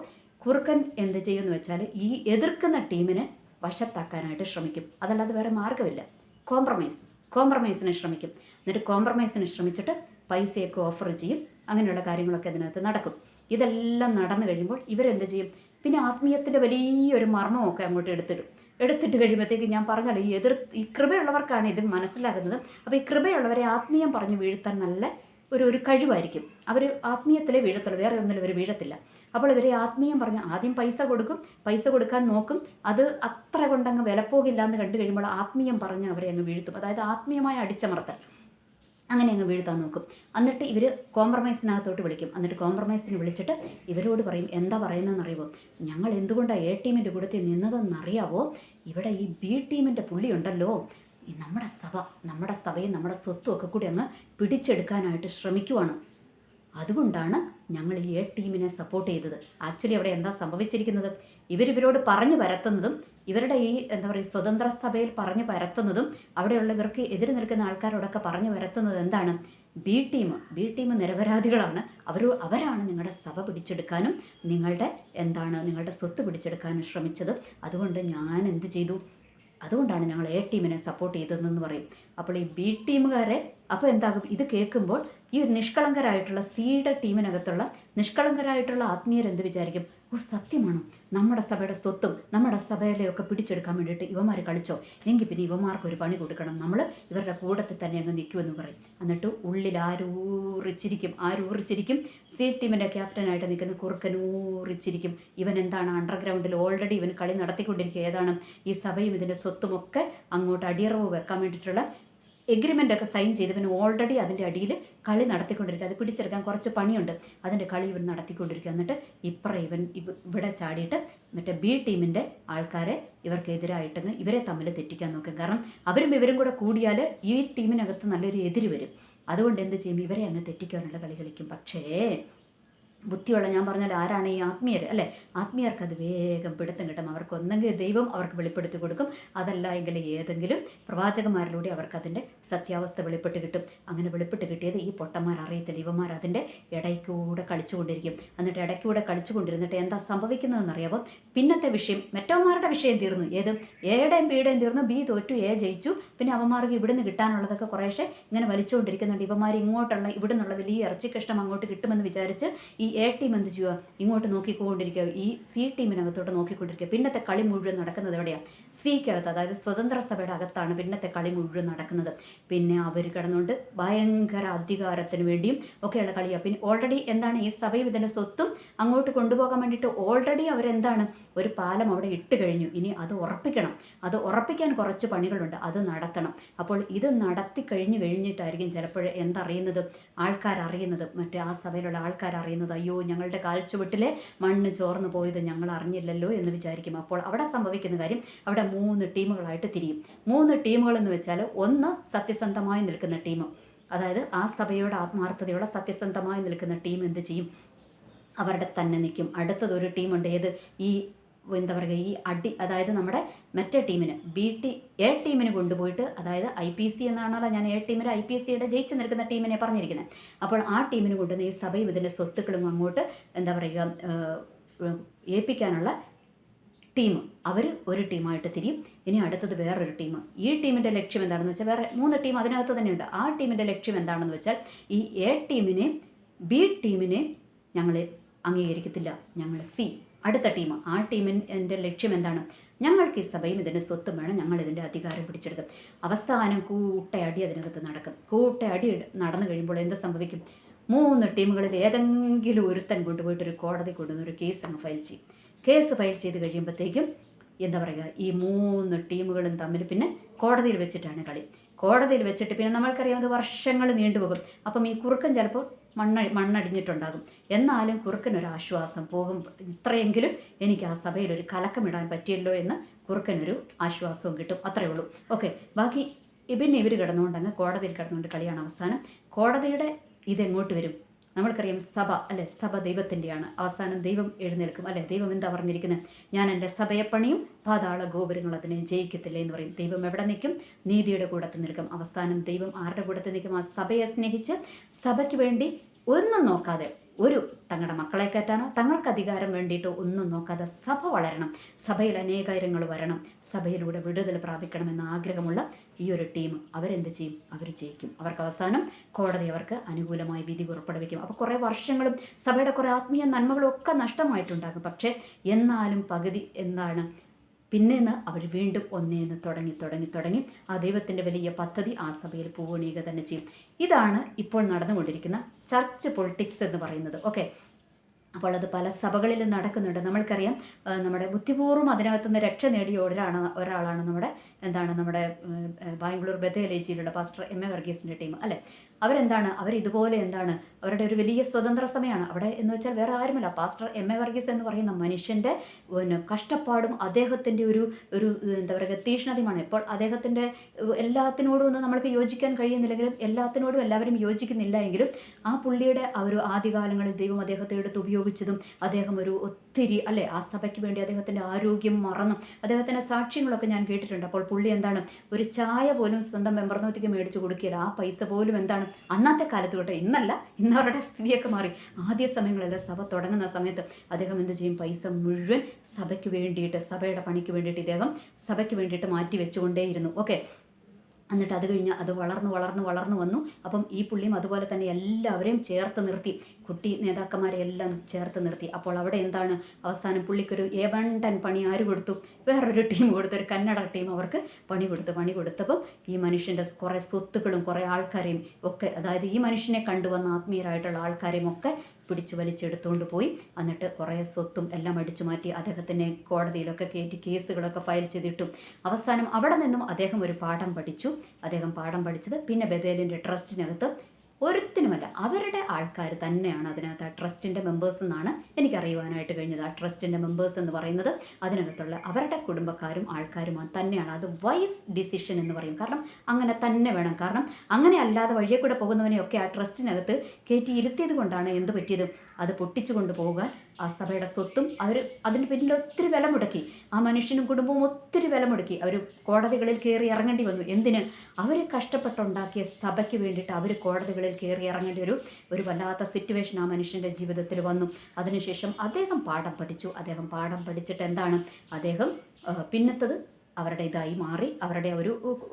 കുറുക്കൻ എന്ത് ചെയ്യുമെന്ന് വെച്ചാൽ ഈ എതിർക്കുന്ന ടീമിനെ വശത്താക്കാനായിട്ട് ശ്രമിക്കും. അതല്ലാതെ വേറെ മാർഗമില്ല കോംപ്രമൈസ് കോംപ്രമൈസിന് ശ്രമിക്കും. എന്നിട്ട് കോംപ്രമൈസിന് ശ്രമിച്ചിട്ട് പൈസയൊക്കെ ഓഫർ ചെയ്യും. അങ്ങനെയുള്ള കാര്യങ്ങളൊക്കെ അതിനകത്ത് നടക്കും. ഇതെല്ലാം നടന്നു കഴിയുമ്പോൾ ഇവരെന്ത് ചെയ്യും? പിന്നെ ആത്മീയത്തിന്റെ വലിയൊരു മർമ്മമൊക്കെ അങ്ങോട്ട് എടുത്തിടും. എടുത്തിട്ട് കഴിയുമ്പോഴത്തേക്ക് ഞാൻ പറഞ്ഞല്ലോ ഈ എതിർ ഈ കൃപയുള്ളവർക്കാണ് ഇത് മനസ്സിലാകുന്നത്. അപ്പോൾ ഈ കൃപയുള്ളവരെ ആത്മീയം പറഞ്ഞ് വീഴ്ത്താൻ നല്ല ഒരു ഒരു കഴിവായിരിക്കും. അവർ ആത്മീയത്തിലെ വീഴത്തുള്ളൂ. വേറെ ഒന്നിലും ഇവർ വീഴത്തില്ല. അപ്പോൾ ഇവരെ ആത്മീയം പറഞ്ഞ് ആദ്യം പൈസ കൊടുക്കും. പൈസ കൊടുക്കാൻ നോക്കും. അത് അത്ര കൊണ്ടങ്ങ് വിലപ്പോകില്ല എന്ന് കണ്ടു കഴിയുമ്പോൾ ആത്മീയം പറഞ്ഞ് അവരെ അങ്ങ് വീഴ്ത്തും. അതായത് ആത്മീയമായ അടിച്ചമർത്തൽ. അങ്ങനെ അങ്ങ് വീഴ്ത്താൻ നോക്കും. എന്നിട്ട് ഇവർ കോംപ്രമൈസിനകത്തോട്ട് വിളിക്കും. എന്നിട്ട് കോംപ്രമൈസിന് വിളിച്ചിട്ട് ഇവരോട് പറയും എന്താ പറയുന്നതെന്ന് അറിയുമോ ഞങ്ങൾ എന്തുകൊണ്ടാണ് എ ടീമിന്റെ കൂടത്തിൽ നിന്നതെന്നറിയാവോ? ഇവിടെ ഈ ബി ടീമിന്റെ പുള്ളി ഉണ്ടല്ലോ. ഈ നമ്മുടെ സഭ നമ്മുടെ സഭയും നമ്മുടെ സ്വത്തും ഒക്കെ കൂടി അങ്ങ് പിടിച്ചെടുക്കാനായിട്ട് ശ്രമിക്കുവാണ്. അതുകൊണ്ടാണ് ഞങ്ങൾ ഈ എ ടീമിനെ സപ്പോർട്ട് ചെയ്തത്. ആക്ച്വലി അവിടെ എന്താ സംഭവിച്ചിരിക്കുന്നത്? ഇവരിവരോട് പറഞ്ഞു പരത്തുന്നതും ഇവരുടെ ഈ എന്താ പറയുക സ്വതന്ത്ര സഭയിൽ പറഞ്ഞു പരത്തുന്നതും അവിടെയുള്ള ഇവർക്ക് എതിര് നിൽക്കുന്ന ആൾക്കാരോടൊക്കെ പറഞ്ഞു പരത്തുന്നത് എന്താണ്? ബി ടീം ബി ടീം നിരപരാധികളാണ്. അവർ അവരാണ് നിങ്ങളുടെ സഭ പിടിച്ചെടുക്കാനും നിങ്ങളുടെ എന്താണ് നിങ്ങളുടെ സ്വത്ത് പിടിച്ചെടുക്കാനും ശ്രമിച്ചത്. അതുകൊണ്ട് ഞാൻ എന്ത് ചെയ്തു? അതുകൊണ്ടാണ് ഞങ്ങൾ എ ടീമിനെ സപ്പോർട്ട് ചെയ്തതെന്ന് പറയും. അപ്പോൾ ഈ ബി ടീമുകാരെ അപ്പോൾ എന്താകും? ഇത് കേൾക്കുമ്പോൾ ഈ ഒരു നിഷ്കളങ്കരായിട്ടുള്ള സിയുടെ ടീമിനകത്തുള്ള നിഷ്കളങ്കരായിട്ടുള്ള ആത്മീയർ എന്ത് വിചാരിക്കും? ഓ സത്യമാണോ. നമ്മുടെ സഭയുടെ സ്വത്തും നമ്മുടെ സഭയിലെയൊക്കെ പിടിച്ചെടുക്കാൻ വേണ്ടിയിട്ട് ഇവന്മാർ കളിച്ചോ? എങ്കിൽ പിന്നെ ഇവന്മാർക്ക് ഒരു പണി കൊടുക്കണം. നമ്മൾ ഇവരുടെ കൂടത്തിൽ തന്നെ അങ്ങ് നിൽക്കുമെന്ന് പറയും. എന്നിട്ട് ഉള്ളിൽ ആരൂറിച്ചിരിക്കും. ആരൂറിച്ചിരിക്കും. സി ടീമിന്റെ ക്യാപ്റ്റനായിട്ട് നിൽക്കുന്ന കുറുക്കനൂറിച്ചിരിക്കും ഇവൻ എന്താണ് അണ്ടർഗ്രൗണ്ടിൽ ഓൾറെഡി ഇവൻ കളി നടത്തിക്കൊണ്ടിരിക്കുക. ഏതാണ്? ഈ സഭയും ഇതിന്റെ സ്വത്തുമൊക്കെ അങ്ങോട്ട് അടിയറവ് വെക്കാൻ വേണ്ടിയിട്ടുള്ള എഗ്രിമെന്റ് ഒക്കെ സൈൻ ചെയ്ത് ഓൾറെഡി അതിന്റെ അടിയിൽ കളി നടത്തിക്കൊണ്ടിരിക്കുക. അത് പിടിച്ചെടുക്കാൻ കുറച്ച് പണിയുണ്ട്. അതിന്റെ കളി ഇവൻ നടത്തിക്കൊണ്ടിരിക്കുക. എന്നിട്ട് ഇപ്പറ ഇവൻ ഇവ- ഇവിടെ ചാടിയിട്ട് മറ്റേ ബി ടീമിന്റെ ആൾക്കാരെ ഇവർക്കെതിരായിട്ടങ്ങ് ഇവരെ തമ്മിൽ തെറ്റിക്കാൻ നോക്കും. കാരണം അവരും ഇവരും കൂടെ കൂടിയാൽ ഈ ടീമിനകത്ത് നല്ലൊരു എതിര് വരും. അതുകൊണ്ട് എന്ത് ചെയ്യും? ഇവരെ അങ്ങ് തെറ്റിക്കാനുള്ള കളി കളിക്കും. പക്ഷേ ബുദ്ധിയുള്ള ഞാൻ പറഞ്ഞാൽ ആരാണ് ഈ ആത്മീയർ അല്ലേ? ആത്മീയർക്ക് അത് വേഗം പിടുത്തം കിട്ടും. അവർക്ക് ഒന്നെങ്കിൽ ദൈവം അവർക്ക് വെളിപ്പെടുത്തി കൊടുക്കും. അതല്ല എങ്കിൽ ഏതെങ്കിലും പ്രവാചകന്മാരിലൂടെ അവർക്ക് അതിന്റെ സത്യാവസ്ഥ വെളിപ്പെട്ട് കിട്ടും. അങ്ങനെ വെളിപ്പെട്ട് കിട്ടിയത് ഈ പൊട്ടന്മാർ അറിയത്തില്ല. ഇവന്മാർ അതിന്റെ ഇടയ്ക്കൂടെ കളിച്ചുകൊണ്ടിരിക്കും. എന്നിട്ട് ഇടയ്ക്കൂടെ കളിച്ചുകൊണ്ടിരുന്നിട്ട് എന്താ സംഭവിക്കുന്നതെന്ന് അറിയാവും പിന്നത്തെ വിഷയം മറ്റവന്മാരുടെ വിഷയം തീർന്നു. ഏത്? എയുടെയും ബിയുടെയും തീർന്നു. ബി തോറ്റു എ ജയിച്ചു. പിന്നെ അവന്മാർക്ക് ഇവിടുന്ന് കിട്ടാനുള്ളതൊക്കെ കുറേശ്ശെ ഇങ്ങനെ വലിച്ചുകൊണ്ടിരിക്കുന്നുണ്ട്. ഇവന്മാർ ഇങ്ങോട്ടുള്ള ഇവിടുന്നുള്ള വലിയ ഇറച്ചിക്കഷ്ടം അങ്ങോട്ട് കിട്ടുമെന്ന് വിചാരിച്ച് ഈ എ ടീം എന്ത് ചെയ്യുക ഇങ്ങോട്ട് നോക്കിക്കൊണ്ടിരിക്കുക. ഈ സി ടീമിനകത്തോട്ട് നോക്കിക്കൊണ്ടിരിക്കുക. പിന്നത്തെ കളി മുഴുവൻ നടക്കുന്നത് എവിടെയാണ് സിക്കകത്ത് അതായത് സ്വതന്ത്ര സഭയുടെ അകത്താണ് പിന്നത്തെ കളി മുഴുവൻ നടക്കുന്നത്. പിന്നെ അവർ കിടന്നുകൊണ്ട് ഭയങ്കര അധികാരത്തിന് വേണ്ടിയും ഒക്കെയുള്ള കളിയാണ് പിന്നെ ഓൾറെഡി എന്താണ് ഈ സഭയും ഇതിന്റെ സ്വത്തും അങ്ങോട്ട് കൊണ്ടുപോകാൻ വേണ്ടിയിട്ട് ഓൾറെഡി അവരെന്താണ്? ഒരു പാലം അവിടെ ഇട്ട് കഴിഞ്ഞു. ഇനി അത് ഉറപ്പിക്കണം. അത് ഉറപ്പിക്കാൻ കുറച്ച് പണികളുണ്ട്. അത് നടത്തണം. അപ്പോൾ ഇത് നടത്തി കഴിഞ്ഞു കഴിഞ്ഞിട്ടായിരിക്കും ചിലപ്പോൾ എന്തറിയുന്നത്? ആൾക്കാരറിയുന്നത്. മറ്റേ ആ സഭയിലുള്ള ആൾക്കാരറിയുന്നത്. അയ്യോ ഞങ്ങളുടെ കാൽച്ചുവട്ടിലെ മണ്ണ് ചോർന്നു പോയത് ഞങ്ങൾ അറിഞ്ഞില്ലല്ലോ എന്ന് വിചാരിക്കും. അപ്പോൾ അവിടെ സംഭവിക്കുന്ന കാര്യം അവിടെ മൂന്ന് ടീമുകളായിട്ട് തിരിയും. മൂന്ന് ടീമുകൾ എന്ന് വെച്ചാൽ ഒന്ന് സത്യസന്ധമായി നിൽക്കുന്ന ടീം. അതായത് ആ സഭയോട് ആത്മാർത്ഥതയോടെ സത്യസന്ധമായി നിൽക്കുന്ന ടീം എന്ത് ചെയ്യും? അവരുടെ തന്നെ നിൽക്കും. അടുത്തതൊരു ടീമുണ്ട്. ഏത്? ഈ എന്താ പറയുക ഈ അടി അതായത് നമ്മുടെ മറ്റേ ടീമിന് ബി ടി എ ടീമിന് കൊണ്ടുപോയിട്ട് അതായത് ഐ പി സി എന്നാണല്ലോ ഞാൻ എ ടീമിൽ ഐ പി സിയുടെ ജയിച്ച് നിൽക്കുന്ന ടീമിനെ പറഞ്ഞിരിക്കുന്നത്. അപ്പോൾ ആ ടീമിന് കൊണ്ടുവന്ന് ഈ സഭയും ഇതിന്റെ സ്വത്തുക്കളും അങ്ങോട്ട് എന്താ പറയുക ഏൽപ്പിക്കാനുള്ള ടീം അവർ ഒരു ടീമായിട്ട് തിരിയും. ഇനി അടുത്തത് വേറൊരു ടീം. ഈ ടീമിന്റെ ലക്ഷ്യം എന്താണെന്ന് വെച്ചാൽ വേറെ മൂന്ന് ടീം അതിനകത്ത് തന്നെയുണ്ട് ആ ടീമിന്റെ ലക്ഷ്യം എന്താണെന്ന് വെച്ചാൽ ഈ എ ടീമിനെ ബി ടീമിനെ ഞങ്ങൾ അംഗീകരിക്കത്തില്ല. ഞങ്ങൾ സി അടുത്ത ടീം. ആ ടീമിന്റെ ലക്ഷ്യം എന്താണ്? ഞങ്ങൾക്ക് ഈ സഭയും ഇതിന്റെ സ്വത്തും വേണം ഞങ്ങൾ ഇതിന്റെ അധികാരം പിടിച്ചെടുക്കും. അവസാനം കൂട്ടയടി അതിനകത്ത് നടക്കും. കൂട്ടയടി നടന്നു കഴിയുമ്പോൾ എന്ത് സംഭവിക്കും? മൂന്ന് ടീമുകളിൽ ഏതെങ്കിലും ഒരുത്തൻ കൊണ്ടുപോയിട്ട് ഒരു കോടതി കൊണ്ടുവന്ന് ഒരു കേസ് അങ്ങ് ഫയൽ ചെയ്യും. കേസ് ഫയൽ ചെയ്ത് കഴിയുമ്പോഴത്തേക്കും എന്താ പറയുക? ഈ മൂന്ന് ടീമുകളും തമ്മിൽ പിന്നെ കോടതിയിൽ വെച്ചിട്ടാണ് കളി. കോടതിയിൽ വെച്ചിട്ട് പിന്നെ നമ്മൾക്കറിയാം അത് വർഷങ്ങൾ നീണ്ടുപോകും. അപ്പം ഈ കുറുക്കൻ ചിലപ്പോൾ മണ്ണ മണ്ണടിഞ്ഞിട്ടുണ്ടാകും. എന്നാലും കുറുക്കനൊരാശ്വാസം പോകും. ഇത്രയെങ്കിലും എനിക്ക് ആ സഭയിൽ ഒരു കലക്കമിടാൻ പറ്റിയല്ലോ എന്ന് കുറുക്കനൊരു ആശ്വാസവും കിട്ടും. അത്രയേ ഉള്ളൂ. ഓക്കെ ബാക്കി പിന്നെ ഇവർ കിടന്നുകൊണ്ട് അങ്ങ് കോടതിയിൽ കിടന്നുകൊണ്ട് കളിയാണ് അവസാനം. കോടതിയുടെ ഇതെങ്ങോട്ട് വരും? നമ്മൾക്കറിയാം സഭ അല്ലെ? സഭ ദൈവത്തിന്റെയാണ്. അവസാനം ദൈവം എഴുന്നേൽക്കും. അല്ലെ? ദൈവം എന്താ പറഞ്ഞിരിക്കുന്നത് ഞാൻ എന്റെ സഭയെ പണിയും പാതാള ഗോപുരങ്ങൾ അതിനെ ജയിക്കത്തില്ല എന്ന് പറയും. ദൈവം എവിടെ നിൽക്കും? നീതിയുടെ കൂടത്ത് നിൽക്കും. അവസാനം ദൈവം ആരുടെ കൂടത്ത് നിൽക്കും? ആ സഭയെ സ്നേഹിച്ച് സഭയ്ക്ക് വേണ്ടി ഒന്നും നോക്കാതെ ഒരു തങ്ങളുടെ മക്കളെ കയറ്റാനോ തങ്ങൾക്ക് അധികാരം വേണ്ടിയിട്ടോ ഒന്നും നോക്കാതെ സഭ വളരണം. സഭയിൽ അനേകായിരങ്ങൾ വരണം. സഭയിലൂടെ വിടുതൽ പ്രാപിക്കണമെന്ന ആഗ്രഹമുള്ള ഈ ഒരു ടീം അവരെന്ത് ചെയ്യും? അവർ ജയിക്കും. അവർക്ക് അവസാനം കോടതി അവർക്ക് അനുകൂലമായ വിധി പുറപ്പെടുവിക്കും. അപ്പോൾ കുറേ വർഷങ്ങളും സഭയുടെ കുറേ ആത്മീയ നന്മകളും ഒക്കെ നഷ്ടമായിട്ടുണ്ടാകും. പക്ഷേ എന്നാലും പകുതി എന്താണ് പിന്നേന്ന് അവർ വീണ്ടും ഒന്നേന്ന് തുടങ്ങി തുടങ്ങി തുടങ്ങി. ആ ദൈവത്തിന്റെ വലിയ പദ്ധതി ആ സഭയിൽ പൂവണിയുക തന്നെ ചെയ്യും. ഇതാണ് ഇപ്പോൾ നടന്നുകൊണ്ടിരിക്കുന്ന ചർച്ച് പൊളിറ്റിക്സ് എന്ന് പറയുന്നത്. ഓക്കെ? അപ്പോൾ അത് പല സഭകളിലും നടക്കുന്നുണ്ട്. നമ്മൾക്കറിയാം നമ്മുടെ ബുദ്ധിപൂർവം അതിനകത്ത് നിന്ന് രക്ഷ നേടിയ ഒരാളാണ് ഒരാളാണ് നമ്മുടെ എന്താണ് നമ്മുടെ ബാംഗ്ലൂർ ബത്തേലേജിയിലുള്ള പാസ്റ്റർ എം എ വർഗീസിന്റെ ടീം അല്ലേ? അവരെന്താണ്? അവർ ഇതുപോലെ എന്താണ്? അവരുടെ ഒരു വലിയ സ്വതന്ത്ര സമയമാണ്. അവിടെ എന്ന് വെച്ചാൽ വേറെ ആരുമില്ല. പാസ്റ്റർ എം എ വർഗീസ് എന്ന് പറയുന്ന മനുഷ്യന്റെ പിന്നെ കഷ്ടപ്പാടും അദ്ദേഹത്തിന്റെ ഒരു ഒരു എന്താ പറയുക തീഷ്ണതയുമാണ്. ഇപ്പോൾ അദ്ദേഹത്തിന്റെ എല്ലാത്തിനോടും ഒന്നും നമ്മൾക്ക് യോജിക്കാൻ കഴിയുന്നില്ലെങ്കിലും എല്ലാത്തിനോടും എല്ലാവരും യോജിക്കുന്നില്ല എങ്കിലും ആ പുള്ളിയുടെ ആ ഒരു ആദ്യകാലങ്ങളിൽ ദൈവം അദ്ദേഹത്തെ എടുത്ത് ഉപയോഗിച്ചതും അദ്ദേഹം ഒരു ഒത്തിരി അല്ലേ ആ സഭയ്ക്ക് വേണ്ടി അദ്ദേഹത്തിന്റെ ആരോഗ്യം മറന്നും അദ്ദേഹത്തിന്റെ സാക്ഷ്യങ്ങളൊക്കെ ഞാൻ കേട്ടിട്ടുണ്ട്. അപ്പോൾ പുള്ളി എന്താണ്? ഒരു ചായ പോലും സ്വന്തം മെമ്പർനോത്തിക്ക് മേടിച്ച് കൊടുക്കില്ല ആ പൈസ പോലും എന്താണ്? അന്നത്തെ കാലത്ത് തൊട്ട് ഇന്നല്ല ഇന്നവരുടെ സ്ഥിതിയൊക്കെ മാറി. ആദ്യ സമയങ്ങളല്ല സഭ തുടങ്ങുന്ന സമയത്ത് അദ്ദേഹം എന്ത് ചെയ്യും? പൈസ മുഴുവൻ സഭയ്ക്ക് വേണ്ടിയിട്ട് സഭയുടെ പണിക്ക് വേണ്ടിയിട്ട് ഇദ്ദേഹം സഭയ്ക്ക് വേണ്ടിയിട്ട് മാറ്റി വെച്ചുകൊണ്ടേയിരുന്നു. ഓക്കെ എന്നിട്ട് അത് കഴിഞ്ഞ് അത് വളർന്ന് വളർന്ന് വളർന്നു വന്നു. അപ്പം ഈ പുള്ളിയും അതുപോലെ തന്നെ എല്ലാവരെയും ചേർത്ത് നിർത്തി. കുട്ടി നേതാക്കന്മാരെ എല്ലാം ചേർത്ത് നിർത്തി. അപ്പോൾ അവിടെ എന്താണ്? അവസാനം പുള്ളിക്കൊരു ഏവണ്ടൻ പണി ആര് കൊടുത്തു? വേറൊരു ടീം കൊടുത്തു. ഒരു കന്നഡ ടീം അവർക്ക് പണി കൊടുത്തു. പണി കൊടുത്തപ്പം ഈ മനുഷ്യന്റെ കുറേ സ്വത്തുക്കളും കുറേ ആൾക്കാരെയും ഒക്കെ അതായത് ഈ മനുഷ്യനെ കണ്ടുവന്ന ആത്മീയരായിട്ടുള്ള ആൾക്കാരെയും ഒക്കെ പിടിച്ച് വലിച്ചെടുത്തുകൊണ്ട് പോയി. എന്നിട്ട് കുറേ സ്വത്തും എല്ലാം അടിച്ചു മാറ്റി അദ്ദേഹത്തിനെ കോടതിയിലൊക്കെ കയറ്റി കേസുകളൊക്കെ ഫയൽ ചെയ്തിട്ടു. അവസാനം അവിടെ നിന്നും അദ്ദേഹം ഒരു പാഠം പഠിച്ചു. അദ്ദേഹം പാഠം പഠിച്ചത് പിന്നെ ബദേലിന്റെ ട്രസ്റ്റിനകത്ത് ഒരുത്തിനുമല്ല അവരുടെ ആൾക്കാർ തന്നെയാണ് അതിനകത്ത് ആ ട്രസ്റ്റിന്റെ മെമ്പേഴ്സ് എന്നാണ് എനിക്കറിയുവാനായിട്ട് കഴിഞ്ഞത്. ആ ട്രസ്റ്റിന്റെ മെമ്പേഴ്സ് എന്ന് പറയുന്നത് അതിനകത്തുള്ള അവരുടെ കുടുംബക്കാരും ആൾക്കാരും തന്നെയാണ്. അത് വൈസ് ഡിസിഷൻ എന്ന് പറയും. കാരണം അങ്ങനെ തന്നെ വേണം. കാരണം അങ്ങനെ അല്ലാതെ വഴിയെ കൂടെ പോകുന്നവനെയൊക്കെ ആ ട്രസ്റ്റിനകത്ത് കയറ്റി ഇരുത്തിയത് കൊണ്ടാണ് എന്ത് പറ്റിയത്? അത് പൊട്ടിച്ചു കൊണ്ടുപോകാൻ ആ സഭയുടെ സ്വത്തും അവർ അതിന് പിന്നിൽ ഒത്തിരി വില മുടക്കി. ആ മനുഷ്യനും കുടുംബവും ഒത്തിരി വില മുടക്കി. അവർ കോടതികളിൽ കയറി ഇറങ്ങേണ്ടി വന്നു. എന്തിന്? അവർ കഷ്ടപ്പെട്ടുണ്ടാക്കിയ സഭയ്ക്ക് വേണ്ടിയിട്ട് അവർ കോടതികളിൽ കയറി ഇറങ്ങേണ്ടി ഒരു ഒരു വല്ലാത്ത സിറ്റുവേഷൻ ആ മനുഷ്യന്റെ ജീവിതത്തിൽ വന്നു. അതിനുശേഷം അദ്ദേഹം പാഠം പഠിച്ചു. അദ്ദേഹം പാഠം പഠിച്ചിട്ട് എന്താണ്? അദ്ദേഹം പിന്നത്തത് അവരുടെ ഇതായി മാറി അവരുടെ ഒരു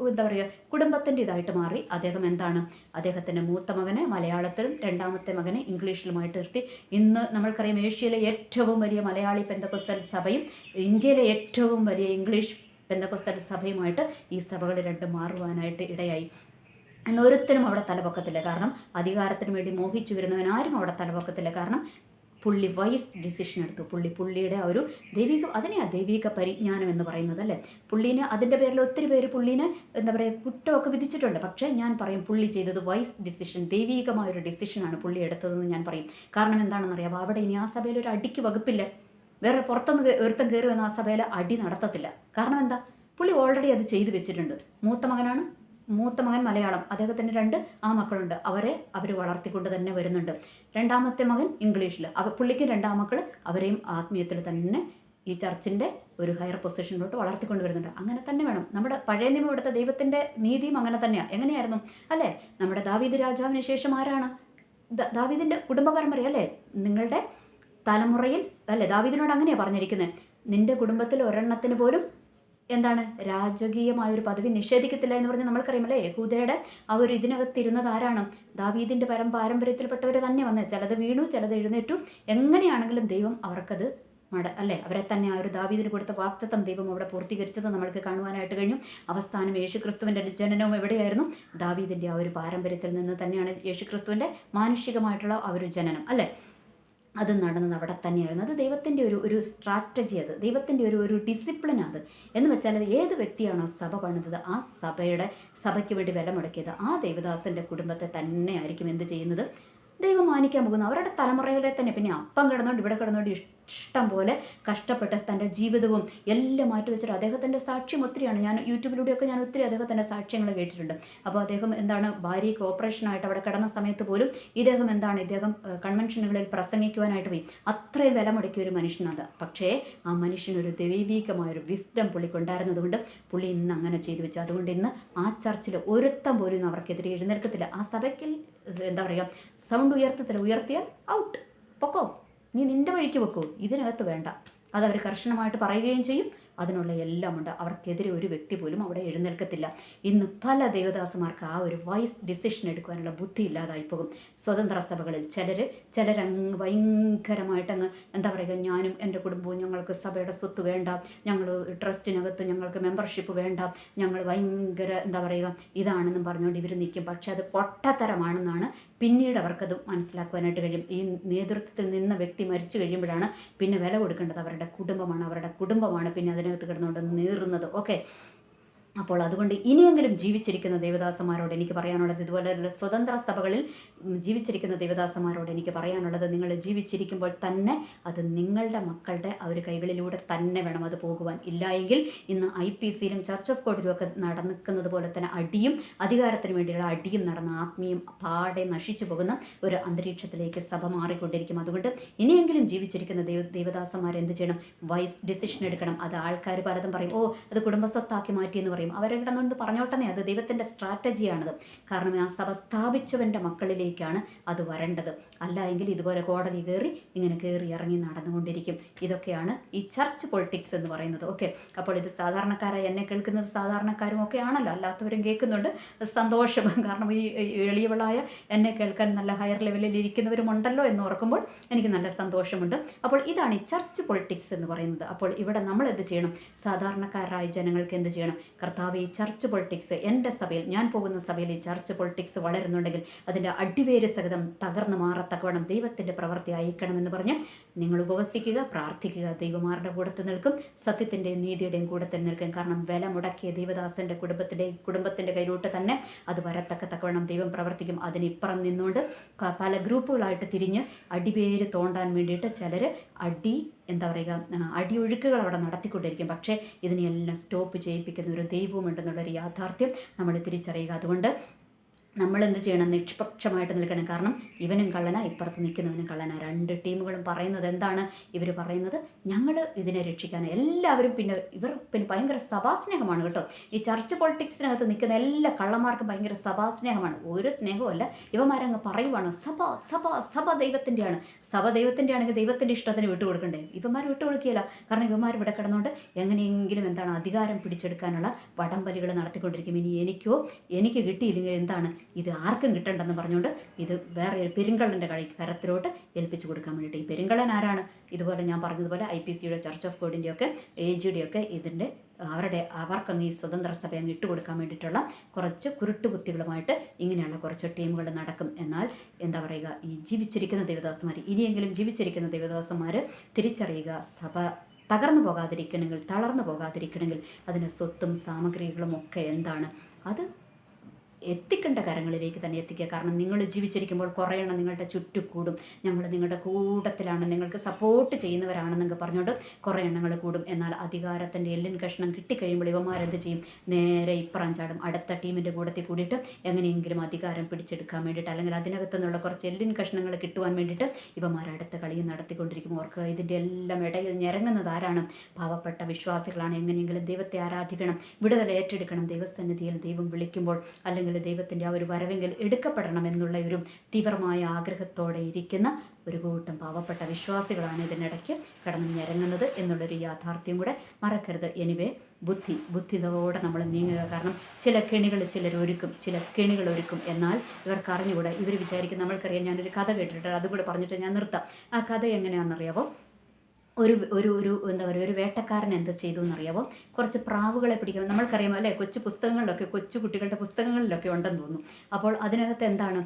എന്താ പറയുക കുടുംബത്തിന്റെ ഇതായിട്ട് മാറി. അദ്ദേഹം എന്താണ്? അദ്ദേഹത്തിന്റെ മൂത്ത മകനെ മലയാളത്തിലും രണ്ടാമത്തെ മകനെ ഇംഗ്ലീഷിലുമായിട്ട് നിർത്തി. ഇന്ന് നമ്മൾക്കറിയാം ഏഷ്യയിലെ ഏറ്റവും വലിയ മലയാളി പെന്തക്കൊസ്തൽ സഭയും ഇന്ത്യയിലെ ഏറ്റവും വലിയ ഇംഗ്ലീഷ് പെന്തക്കൊസ്തൽ സഭയുമായിട്ട് ഈ സഭകൾ രണ്ടും മാറുവാനായിട്ട് ഇടയായി. എന്നാൽ ഒരുത്തരും അവിടെ തലപൊക്കത്തില്ല. കാരണം അധികാരത്തിന് വേണ്ടി മോഹിച്ചു വരുന്നവൻ ആരും അവിടെ തലപൊക്കത്തില്ല. കാരണം പുള്ളി വൈസ് ഡിസിഷൻ എടുത്തു. പുള്ളി പുള്ളിയുടെ ആ ഒരു ദൈവിക അതിനെയാ ദൈവിക പരിജ്ഞാനം എന്ന് പറയുന്നത് അല്ലേ? പുള്ളീനെ അതിന്റെ പേരിൽ ഒത്തിരി പേര് പുള്ളീനെ എന്താ പറയുക കുറ്റമൊക്കെ വിധിച്ചിട്ടുണ്ട്. പക്ഷേ ഞാൻ പറയും പുള്ളി ചെയ്തത് വൈസ് ഡിസിഷൻ ദൈവികമായൊരു ഡിസിഷനാണ് പുള്ളി എടുത്തതെന്ന് ഞാൻ പറയും. കാരണം എന്താണെന്നറിയാം അവിടെ ഇനി ആ സഭയിൽ ഒരു അടിക്ക് വകുപ്പില്ല. വേറെ പുറത്തുനിന്ന് ഒരുത്തം കയറി വന്ന ആ സഭയിൽ അടി നടത്തത്തില്ല. കാരണം എന്താ? പുള്ളി ഓൾറെഡി അത് ചെയ്തു വെച്ചിട്ടുണ്ട്. മൂത്ത മകനാണ്. മൂത്ത മകൻ മലയാളം. അദ്ദേഹത്തിന് രണ്ട് ആ മക്കളുണ്ട്. അവരെ അവർ വളർത്തിക്കൊണ്ട് തന്നെ വരുന്നുണ്ട്. രണ്ടാമത്തെ മകൻ ഇംഗ്ലീഷിൽ അവ പുള്ളിക്ക് രണ്ടാം മക്കൾ അവരെയും ആത്മീയത്തിൽ തന്നെ ഈ ചർച്ചിന്റെ ഒരു ഹയർ പൊസിഷനിലോട്ട് വളർത്തിക്കൊണ്ട് വരുന്നുണ്ട്. അങ്ങനെ തന്നെ വേണം. നമ്മുടെ പഴയ നിയമം എടുത്ത ദൈവത്തിന്റെ നീതിയും അങ്ങനെ തന്നെയാണ് എങ്ങനെയായിരുന്നു? അല്ലേ? നമ്മുടെ ദാവീദ് രാജാവിന് ശേഷം ആരാണ്? ദാവീദിന്റെ കുടുംബ പരമ്പര അല്ലേ? നിങ്ങളുടെ തലമുറയിൽ അല്ലേ? ദാവീദിനോട് അങ്ങനെയാണ് പറഞ്ഞിരിക്കുന്നത് നിന്റെ കുടുംബത്തിൽ ഒരെണ്ണത്തിന് പോലും എന്താണ്? രാജകീയമായ ഒരു പദവി നിഷേധിക്കത്തില്ല എന്ന് പറഞ്ഞ് നമ്മൾക്കറിയാമല്ലേ? യഹൂദയുടെ ആ ഒരു ഇതിനകത്തിരുന്നത് ആരാണ്? ദാവീദിന്റെ പരം പാരമ്പര്യത്തിൽപ്പെട്ടവർ തന്നെ വന്ന് ചിലത് വീണു ചിലത് എഴുന്നേറ്റു. എങ്ങനെയാണെങ്കിലും ദൈവം അവർക്കത് മട അല്ലേ? അവരെ തന്നെ ആ ഒരു ദാവീദിന് കൊടുത്ത വാക്തത്വം ദൈവം അവിടെ പൂർത്തീകരിച്ചത് നമ്മൾക്ക് കാണുവാനായിട്ട് കഴിഞ്ഞു. അവസാനം യേശുക്രിസ്തുവിന്റെ ജനനവും എവിടെയായിരുന്നു? ദാവീദിന്റെ ആ ഒരു പാരമ്പര്യത്തിൽ നിന്ന് തന്നെയാണ് യേശുക്രിസ്തുവിന്റെ മാനുഷികമായിട്ടുള്ള ആ ഒരു ജനനം അല്ലേ? അത് നടന്നത് അവിടെ തന്നെയായിരുന്നു. അത് ദൈവത്തിന്റെ ഒരു ഒരു സ്ട്രാറ്റജി അത്. ദൈവത്തിന്റെ ഒരു ഒരു ഡിസിപ്ലിൻ അത്. എന്ന് വെച്ചാൽ ഏത് വ്യക്തിയാണോ സഭ പണിതത് ആ സഭയുടെ സഭയ്ക്ക് വേണ്ടി വില മുടക്കിയത് ആ ദേവദാസന്റെ കുടുംബത്തെ തന്നെ ആയിരിക്കും എന്ത് ചെയ്യുന്നത്? ദൈവം മാനിക്കാൻ പോകുന്നു അവരുടെ തലമുറയിലെ തന്നെ. പിന്നെ അപ്പം കിടന്നുകൊണ്ട് ഇവിടെ കിടന്നുകൊണ്ട് ഇഷ്ടം പോലെ കഷ്ടപ്പെട്ട് തന്റെ ജീവിതവും എല്ലാം മാറ്റി വെച്ചിട്ട് അദ്ദേഹത്തിന്റെ സാക്ഷ്യം ഒത്തിരിയാണ്. ഞാൻ യൂട്യൂബിലൂടെയൊക്കെ ഞാൻ ഒത്തിരി അദ്ദേഹത്തിന്റെ സാക്ഷ്യങ്ങൾ കേട്ടിട്ടുണ്ട്. അപ്പോൾ അദ്ദേഹം എന്താണ് ഭാര്യയ്ക്ക് ഓപ്പറേഷനായിട്ട് അവിടെ കിടന്ന സമയത്ത് പോലും ഇദ്ദേഹം എന്താണ് ഇദ്ദേഹം കൺവെൻഷനുകളിൽ പ്രസംഗിക്കുവാനായിട്ട് പോയി. അത്രയും വില മുടക്കിയ ഒരു മനുഷ്യനത് പക്ഷേ ആ മനുഷ്യനൊരു ദൈവീകമായ ഒരു വിസ്ഡം പുള്ളിക്കുണ്ടായിരുന്നത് കൊണ്ട് പുള്ളി ഇന്ന് അങ്ങനെ ചെയ്തു വെച്ചു. അതുകൊണ്ട് ഇന്ന് ആ ചർച്ചിൽ ഒരുത്തം പോലും അവർക്കെതിരെ എഴുന്നേൽക്കത്തില്ല. ആ സഭയ്ക്ക് എന്താ പറയുക സൗണ്ട് ഉയർത്തത്തില്ല. ഉയർത്തിയാൽ ഔട്ട് പൊക്കോ? നീ നിന്റെ വഴിക്ക് വെക്കൂ. ഇതിനകത്ത് വേണ്ട. അത് അവർ കർശനമായിട്ട് പറയുകയും ചെയ്യും. അതിനുള്ള എല്ലാം ഉണ്ട്. അവർക്കെതിരെ ഒരു വ്യക്തി പോലും അവിടെ എഴുന്നേൽക്കത്തില്ല. ഇന്ന് പല ദേവദാസന്മാർക്ക് ആ ഒരു വൈസ് ഡിസിഷൻ എടുക്കാനുള്ള ബുദ്ധി ഇല്ലാതായി പോകും. സ്വതന്ത്ര സഭകളിൽ ചിലർ ചിലരങ്ങ് ഭയങ്കരമായിട്ട് അങ്ങ് എന്താ പറയുക ഞാനും എന്റെ കുടുംബവും ഞങ്ങൾക്ക് സഭയുടെ സ്വത്ത് വേണ്ട. ഞങ്ങൾ ട്രസ്റ്റിനകത്ത് ഞങ്ങൾക്ക് മെമ്പർഷിപ്പ് വേണ്ട. ഞങ്ങൾ ഭയങ്കര എന്താ പറയുക ഇതാണെന്നും പറഞ്ഞുകൊണ്ട് ഇവർ നിൽക്കും. പക്ഷേ അത് പൊട്ടത്തരമാണെന്നാണ് പിന്നീട് അവർക്കത് മനസ്സിലാക്കുവാനായിട്ട് കഴിയും. ഈ നേതൃത്വത്തിൽ നിന്ന വ്യക്തി മരിച്ചു കഴിയുമ്പോഴാണ് പിന്നെ വില കൊടുക്കേണ്ടത്. അവരുടെ കുടുംബമാണ്. അവരുടെ കുടുംബമാണ് പിന്നെ അതിനകത്ത് കിടന്നുകൊണ്ട് നീറുന്നത്. ഓക്കെ അപ്പോൾ അതുകൊണ്ട് ഇനിയെങ്കിലും ജീവിച്ചിരിക്കുന്ന ദേവദാസന്മാരോട് എനിക്ക് പറയാനുള്ളത് ഇതുപോലെ സ്വതന്ത്ര സഭകളിൽ ജീവിച്ചിരിക്കുന്ന ദേവദാസന്മാരോട് എനിക്ക് പറയാനുള്ളത് നിങ്ങൾ ജീവിച്ചിരിക്കുമ്പോൾ തന്നെ അത് നിങ്ങളുടെ മക്കളുടെ ആ ഒരു കൈകളിലൂടെ തന്നെ വേണം അത് പോകുവാൻ. ഇല്ലായെങ്കിൽ ഇന്ന് ഐ പി സിയിലും ചർച്ച് ഓഫ് കോഡിലും ഒക്കെ നടക്കുന്നത് പോലെ തന്നെ അടിയും അധികാരത്തിന് വേണ്ടിയുള്ള അടിയും നടന്ന ആത്മീയം പാടെ നശിച്ചു പോകുന്ന ഒരു അന്തരീക്ഷത്തിലേക്ക് സഭ മാറിക്കൊണ്ടിരിക്കും. അതുകൊണ്ട് ഇനിയെങ്കിലും ജീവിച്ചിരിക്കുന്ന ദേവ ദേവദാസന്മാർ എന്ത് ചെയ്യണം? വൈസ് ഡിസിഷൻ എടുക്കണം. അത് ആൾക്കാർ പലതും പറയും ഓ അത് കുടുംബസ്വത്താക്കി മാറ്റി എന്ന് പറയും അവരെ കിടന്നുകൊണ്ട് പറഞ്ഞോട്ടെന്നേ അത് ദൈവത്തിന്റെ സ്ട്രാറ്റജിയാണത്. കാരണം ആ സഭ സ്ഥാപിച്ചവന്റെ മക്കളിലേക്കാണ് അത് വരേണ്ടത്. അല്ല എങ്കിൽ ഇതുപോലെ കോടതി കയറി ഇങ്ങനെ കയറി ഇറങ്ങി നടന്നുകൊണ്ടിരിക്കും. ഇതൊക്കെയാണ് ഈ ചർച്ച് പൊളിറ്റിക്സ് എന്ന് പറയുന്നത്. ഓക്കെ? അപ്പോൾ ഇത് സാധാരണക്കാരായി എന്നെ കേൾക്കുന്നത് സാധാരണക്കാരും ഒക്കെ ആണല്ലോ. അല്ലാത്തവരും കേൾക്കുന്നുണ്ട്. സന്തോഷം. കാരണം ഈ എളിയവളായ എന്നെ കേൾക്കാൻ നല്ല ഹയർ ലെവലിൽ ഇരിക്കുന്നവരുമുണ്ടല്ലോ എന്ന് ഓർക്കുമ്പോൾ എനിക്ക് നല്ല സന്തോഷമുണ്ട്. അപ്പോൾ ഇതാണ് ഈ ചർച്ച് പൊളിറ്റിക്സ് എന്ന് പറയുന്നത്. അപ്പോൾ ഇവിടെ നമ്മൾ എന്ത് ചെയ്യണം? സാധാരണക്കാരായ ജനങ്ങൾക്ക് എന്ത് ചെയ്യണം? കർത്താവ് ഈ ചർച്ച് പൊളിറ്റിക്സ് എന്റെ സഭയിൽ ഞാൻ പോകുന്ന സഭയിൽ ഈ ചർച്ച് പൊളിറ്റിക്സ് വളരുന്നുണ്ടെങ്കിൽ അതിന്റെ അടിവേര് സഹിതം തകർന്നു മാറത്തക്കവണ്ണം ദൈവത്തിന്റെ പ്രവൃത്തി അയക്കണമെന്ന് പറഞ്ഞ് നിങ്ങൾ ഉപവസിക്കുക പ്രാർത്ഥിക്കുക. ദൈവമാരുടെ കൂടത്ത് നിൽക്കും? സത്യത്തിന്റെയും നീതിയുടെയും കൂടത്തിൽ നിൽക്കും. കാരണം വില മുടക്കിയ ദൈവദാസന്റെ കുടുംബത്തിന്റെ കുടുംബത്തിന്റെ കയ്യിലോട്ട് തന്നെ അത് വരത്തക്കത്തക്കവണ്ണം ദൈവം പ്രവർത്തിക്കും. അതിനിപ്പുറം നിന്നുകൊണ്ട് പല ഗ്രൂപ്പുകളായിട്ട് തിരിഞ്ഞ് അടിവേര് തോണ്ടാൻ വേണ്ടിയിട്ട് ചിലർ അടി എന്താ പറയുക അടിയൊഴുക്കുകൾ അവിടെ നടത്തിക്കൊണ്ടിരിക്കും. പക്ഷേ ഇതിനെയെല്ലാം സ്റ്റോപ്പ് ചെയ്യിപ്പിക്കുന്ന ഒരു ദൈവവും ദൈവമുണ്ടെന്നുള്ളൊരു യാഥാർത്ഥ്യം നമ്മൾ തിരിച്ചറിയുക. അതുകൊണ്ട് നമ്മൾ എന്ത് ചെയ്യണം? നിഷ്പക്ഷമായിട്ട് നിൽക്കണം. കാരണം ഇവനും കള്ളന ഇപ്പുറത്ത് നിൽക്കുന്നവനും കള്ളന. രണ്ട് ടീമുകളും പറയുന്നത് എന്താണ്? ഇവർ പറയുന്നത് ഞങ്ങൾ ഇതിനെ രക്ഷിക്കാൻ. എല്ലാവരും പിന്നെ ഇവർ പിന്നെ ഭയങ്കര സഭാസ്നേഹമാണ് കേട്ടോ. ഈ ചർച്ച് പൊളിറ്റിക്സിനകത്ത് നിൽക്കുന്ന എല്ലാ കള്ളന്മാർക്കും ഭയങ്കര സഭാസ്നേഹമാണ്. ഒരു സ്നേഹമല്ല ഇവന്മാരങ്ങ് പറയുവാണ് സഭ സഭ സഭ ദൈവത്തിന്റെയാണ്. സഭ ദൈവത്തിന്റെ ആണെങ്കിൽ ദൈവത്തിന്റെ ഇഷ്ടത്തിന് വിട്ടുകൊടുക്കണ്ടേ ഇവന്മാർ വിട്ടുകൊടുക്കുകയില്ല കാരണം ഇവന്മാർ ഇവിടെ കിടന്നുകൊണ്ട് എങ്ങനെയെങ്കിലും എന്താണ് അധികാരം പിടിച്ചെടുക്കാനുള്ള വടംവലികൾ നടത്തിക്കൊണ്ടിരിക്കും. ഇനി എനിക്കോ എനിക്ക് കിട്ടിയില്ലെങ്കിൽ എന്താണ്? ഇത് ആർക്കും കിട്ടണ്ടെന്ന് പറഞ്ഞുകൊണ്ട് ഇത് വേറെ പെരുങ്കള്ളന്റെ കഴി കരത്തിലോട്ട് ഏൽപ്പിച്ചു കൊടുക്കാൻ വേണ്ടിയിട്ട്. ഈ പെരുങ്കള്ളൻ ആരാണ്? ഇതുപോലെ ഞാൻ പറഞ്ഞതുപോലെ ഐ പി സിയുടെ ചർച്ച് ഓഫ് ഗോഡിന്റെയൊക്കെ എ ജിയുടെയൊക്കെ ഇതിന്റെ അവരുടെ അവർക്കങ്ങ് ഈ സ്വതന്ത്ര സഭ അങ്ങ് ഇട്ടുകൊടുക്കാൻ വേണ്ടിയിട്ടുള്ള കുറച്ച് കുരുട്ടുകുത്തികളുമായിട്ട് ഇങ്ങനെയുള്ള കുറച്ച് ടീമുകൾ നടക്കും. എന്നാൽ എന്താ പറയുക ഈ ജീവിച്ചിരിക്കുന്ന ദേവദാസന്മാർ ഇനിയെങ്കിലും ജീവിച്ചിരിക്കുന്ന ദേവദാസന്മാർ തിരിച്ചറിയുക സഭ തകർന്നു പോകാതിരിക്കണമെങ്കിൽ തളർന്നു പോകാതിരിക്കണമെങ്കിൽ അതിന് സ്വത്തും സാമഗ്രികളും ഒക്കെ എന്താണ്? അത് എത്തിക്കേണ്ട കരങ്ങളിലേക്ക് തന്നെ എത്തിക്കുക. കാരണം നിങ്ങൾ ജീവിച്ചിരിക്കുമ്പോൾ കുറയണം നിങ്ങളുടെ ചുറ്റുകൂടും ഞങ്ങൾ നിങ്ങളുടെ കൂട്ടത്തിലാണ്. നിങ്ങൾക്ക് സപ്പോർട്ട് ചെയ്യുന്നവരാണെന്നൊക്കെ പറഞ്ഞുകൊണ്ട് കുറേ എണ്ണങ്ങൾ കൂടും. എന്നാൽ അധികാരത്തിന്റെ എല്ലിൻ കഷ്ണം കിട്ടിക്കഴിയുമ്പോൾ ഇവന്മാരെന്ത് ചെയ്യും? നേരെ ഇപ്പുറം ചാടും. അടുത്ത ടീമിന്റെ കൂടത്തിൽ കൂടിയിട്ട് എങ്ങനെയെങ്കിലും അധികാരം പിടിച്ചെടുക്കാൻ വേണ്ടിയിട്ട് അല്ലെങ്കിൽ അതിനകത്തു നിന്നുള്ള കുറച്ച് എല്ലിൻ കഷ്ണങ്ങൾ കിട്ടുവാൻ വേണ്ടിയിട്ട് ഇവന്മാർ അടുത്ത കളിയും നടത്തിക്കൊണ്ടിരിക്കും. ഓർക്ക് ഇതിന്റെ എല്ലാം ഇടയിൽ ഞെരങ്ങുന്നത് ആരാണ്? പാവപ്പെട്ട വിശ്വാസികളാണ്. എങ്ങനെയെങ്കിലും ദൈവത്തെ ആരാധിക്കണം. വിടുതൽ ഏറ്റെടുക്കണം. ദൈവസന്നിധിയിൽ ദൈവം വിളിക്കുമ്പോൾ അല്ലെങ്കിൽ ദൈവത്തിന്റെ ആ ഒരു വരവെങ്കിൽ എടുക്കപ്പെടണം എന്നുള്ള ഒരു തീവ്രമായ ആഗ്രഹത്തോടെ ഇരിക്കുന്ന ഒരു കൂട്ടം പാവപ്പെട്ട വിശ്വാസികളാണ് ഇതിനിടയ്ക്ക് കടന്നു ഞരങ്ങുന്നത് എന്നുള്ളൊരു യാഥാർത്ഥ്യം കൂടെ മറക്കരുത്. എനിവേ ബുദ്ധി ബുദ്ധിതയോടെ നമ്മൾ നീങ്ങുക. കാരണം ചില കെണികൾ ചിലർ ഒരുക്കും ചില കെണികൾ ഒരുക്കും. എന്നാൽ ഇവർക്ക് അറിഞ്ഞുകൂടെ ഇവർ വിചാരിക്കും നമ്മൾക്കറിയാം ഞാനൊരു കഥ കേട്ടിട്ട് അതുകൂടെ പറഞ്ഞിട്ട് ഞാൻ നിർത്താം. ആ കഥ എങ്ങനെയാണെന്നറിയാവോ? ഒരു ഒരു ഒരു എന്താ പറയുക ഒരു വേട്ടക്കാരൻ എന്ത് ചെയ്തു എന്നറിയാമോ കുറച്ച് പ്രാവുകളെ പിടിക്കണം. നമ്മൾക്കറിയാമോ അല്ലേ? കൊച്ചു പുസ്തകങ്ങളിലൊക്കെ കൊച്ചു കുട്ടികളുടെ പുസ്തകങ്ങളിലൊക്കെ ഉണ്ടെന്ന് തോന്നുന്നു. അപ്പോൾ അതിനകത്ത് എന്താണ്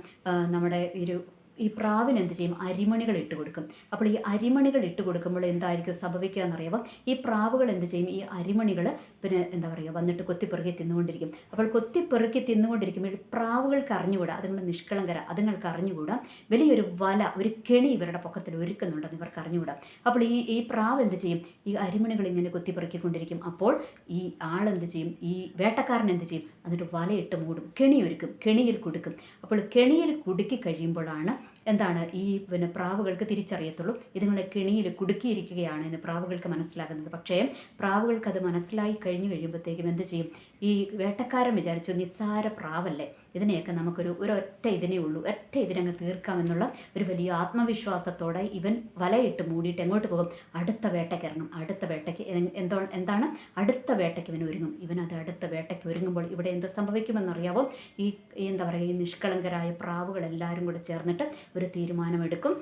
നമ്മുടെ ഒരു ഈ പ്രാവിന് എന്ത് ചെയ്യും? അരിമണികൾ ഇട്ട് കൊടുക്കും. അപ്പോൾ ഈ അരിമണികൾ ഇട്ട് കൊടുക്കുമ്പോൾ എന്തായിരിക്കും സംഭവിക്കുക എന്നറിയാം ഈ പ്രാവുകൾ എന്ത് ചെയ്യും? ഈ അരിമണികൾ പിന്നെ എന്താ പറയുക വന്നിട്ട് കൊത്തിപ്പെറുക്കി തിന്നുകൊണ്ടിരിക്കും. അപ്പോൾ കൊത്തിപ്പെറുക്കി തിന്നുകൊണ്ടിരിക്കുമ്പോൾ പ്രാവുകൾക്ക് അറിഞ്ഞുകൂടാ? അതുങ്ങൾ നിഷ്കളങ്കര അതുങ്ങൾക്ക് അറിഞ്ഞുകൂടാ? വലിയൊരു വല ഒരു കെണി ഇവരുടെ പൊക്കത്തിൽ ഒരുക്കുന്നുണ്ടെന്ന് ഇവർക്ക് അറിഞ്ഞുകൂടാ? അപ്പോൾ ഈ ഈ പ്രാവ് എന്ത് ചെയ്യും? ഈ അരിമണികൾ ഇങ്ങനെ കൊത്തിപ്പെറുക്കിക്കൊണ്ടിരിക്കും. അപ്പോൾ ഈ ആളെന്ത് ചെയ്യും? ഈ വേട്ടക്കാരൻ എന്ത് ചെയ്യും? എന്നിട്ട് വലയിട്ട് മൂടും. കെണി ഒരുക്കും. കെണിയിൽ കൊടുക്കും. അപ്പോൾ കെണിയിൽ കുടുക്കി കഴിയുമ്പോഴാണ് എന്താണ് ഈ പിന്നെ പ്രാവുകൾക്ക് തിരിച്ചറിയത്തുള്ളൂ. ഇതുങ്ങളെ കെണിയിൽ കുടുക്കിയിരിക്കുകയാണ് എന്ന് പ്രാവുകൾക്ക് മനസ്സിലാകുന്നത്. പക്ഷേ പ്രാവുകൾക്ക് അത് മനസ്സിലായി കഴിഞ്ഞു കഴിയുമ്പോഴത്തേക്കും എന്ത് ചെയ്യും? ഈ വേട്ടക്കാരൻ വിചാരിച്ചു നിസ്സാര പ്രാവല്ലേ? ഇതിനെയൊക്കെ നമുക്കൊരു ഒരൊറ്റ ഇതിനേ ഉള്ളൂ. ഒറ്റ ഇതിനങ്ങ് തീർക്കാമെന്നുള്ള ഒരു വലിയ ആത്മവിശ്വാസത്തോടെ ഇവൻ വലയിട്ട് മൂടിയിട്ട് എങ്ങോട്ട് പോകും? അടുത്ത വേട്ടയ്ക്ക് ഇറങ്ങും. അടുത്ത വേട്ടയ്ക്ക് എന്തോ എന്താണ്? അടുത്ത വേട്ടയ്ക്ക് ഇവൻ ഒരുങ്ങും. ഇവൻ അത് അടുത്ത വേട്ടയ്ക്ക് ഒരുങ്ങുമ്പോൾ ഇവിടെ എന്ത് സംഭവിക്കുമെന്നറിയാവോ? ഈ ഈ എന്താ പറയുക ഈ നിഷ്കളങ്കരായ പ്രാവുകൾ എല്ലാവരും കൂടെ ചേർന്നിട്ട് ഒരു തീരുമാനമെടുക്കും.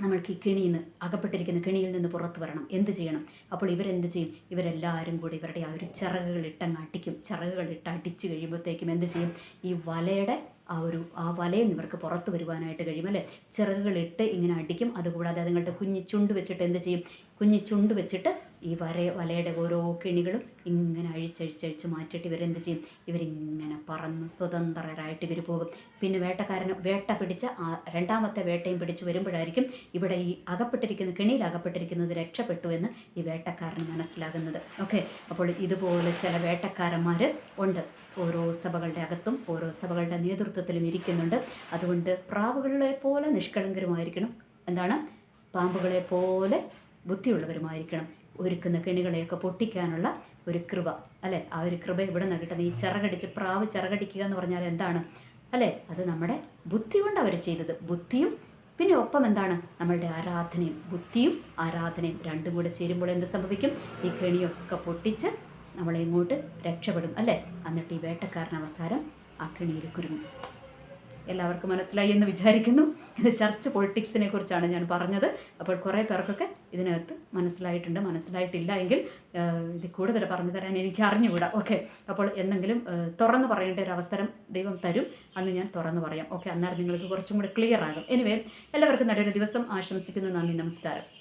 നമ്മൾക്ക് ഈ കിണിയിൽ നിന്ന് അകപ്പെട്ടിരിക്കുന്ന കിണിയിൽ നിന്ന് പുറത്തു വരണം. എന്ത് ചെയ്യണം? അപ്പോൾ ഇവരെന്ത് ചെയ്യും? ഇവരെല്ലാവരും കൂടി ഇവരുടെ ആ ഒരു ചിറകുകൾ ഇട്ടങ്ങ് അടിക്കും ചിറകുകൾ ഇട്ട് അടിച്ച് കഴിയുമ്പോഴത്തേക്കും എന്ത് ചെയ്യും? ഈ വലയുടെ ആ ഒരു ആ വലയിൽ നിന്ന് ഇവർക്ക് പുറത്ത് വരുവാനായിട്ട് കഴിയും അല്ലേ? ചിറകുകൾ ഇട്ട് ഇങ്ങനെ അടിക്കും. അതുകൂടാതെ അതുങ്ങളുടെ കുഞ്ഞി ചുണ്ട് വെച്ചിട്ട് എന്ത് ചെയ്യും? കുഞ്ഞി ചുണ്ട് വെച്ചിട്ട് ഈ വര വലയുടെ ഓരോ കിണികളും ഇങ്ങനെ അഴിച്ചഴിച്ചഴിച്ച് മാറ്റിയിട്ട് ഇവരെന്ത് ചെയ്യും? ഇവരിങ്ങനെ പറന്ന് സ്വതന്ത്രരായിട്ട് ഇവർ പോകും. പിന്നെ വേട്ടക്കാരന് വേട്ട പിടിച്ച രണ്ടാമത്തെ വേട്ടയും പിടിച്ച് വരുമ്പോഴായിരിക്കും ഇവിടെ ഈ അകപ്പെട്ടിരിക്കുന്ന കിണിയിൽ അകപ്പെട്ടിരിക്കുന്നത് രക്ഷപ്പെട്ടു എന്ന് ഈ വേട്ടക്കാരന് മനസ്സിലാകുന്നത്. ഓക്കെ? അപ്പോൾ ഇതുപോലെ ചില വേട്ടക്കാരന്മാർ ഉണ്ട്. ഓരോ സഭകളുടെ അകത്തും ഓരോ സഭകളുടെ നേതൃത്വത്തിലും ഇരിക്കുന്നുണ്ട്. അതുകൊണ്ട് പ്രാവുകളെ പോലെ നിഷ്കളങ്കരുമായിരിക്കണം. എന്താണ്? പാമ്പുകളെ പോലെ ബുദ്ധിയുള്ളവരുമായിരിക്കണം. ഒരുക്കുന്ന കെണികളെയൊക്കെ പൊട്ടിക്കാനുള്ള ഒരു കൃപ അല്ലേ? ആ ഒരു കൃപ എവിടെ നിന്ന് കിട്ടുന്നത് ഈ ചിറകടിച്ച് പ്രാവ് ചിറകടിക്കുക എന്ന് പറഞ്ഞാൽ എന്താണ്? അല്ലേ? അത് നമ്മുടെ ബുദ്ധി കൊണ്ട് അവർ ചെയ്തത്. ബുദ്ധിയും പിന്നെ ഒപ്പം എന്താണ്? നമ്മളുടെ ആരാധനയും. ബുദ്ധിയും ആരാധനയും രണ്ടും കൂടെ ചേരുമ്പോൾ എന്ത് സംഭവിക്കും? ഈ കെണിയൊക്കെ പൊട്ടിച്ച് നമ്മളെ ഇങ്ങോട്ട് രക്ഷപ്പെടും അല്ലേ? എന്നിട്ട് ഈ വേട്ടക്കാരൻ അവസാനം ആ കെണിയിൽ കുരുങ്ങും. എല്ലാവർക്കും മനസ്സിലായി എന്ന് വിചാരിക്കുന്നു. ഇത് ചർച്ച് പൊളിറ്റിക്സിനെ കുറിച്ചാണ് ഞാൻ പറഞ്ഞത്. അപ്പോൾ കുറേ പേർക്കൊക്കെ ഇതിനകത്ത് മനസ്സിലായിട്ടുണ്ട്. മനസ്സിലായിട്ടില്ല എങ്കിൽ ഇത് കൂടുതൽ പറഞ്ഞു തരാൻ എനിക്ക് അറിഞ്ഞുകൂടാ. ഓക്കെ. അപ്പോൾ എന്തെങ്കിലും തുറന്ന് പറയേണ്ട ഒരു അവസരം ദൈവം തരും. അന്ന് ഞാൻ തുറന്ന് പറയാം. ഓക്കെ. അന്നേരം നിങ്ങൾക്ക് കുറച്ചും കൂടി ക്ലിയർ ആകും. എനിവേ എല്ലാവർക്കും നല്ലൊരു ദിവസം. ആശംസിക്കുന്നു. നന്ദി. നമസ്കാരം.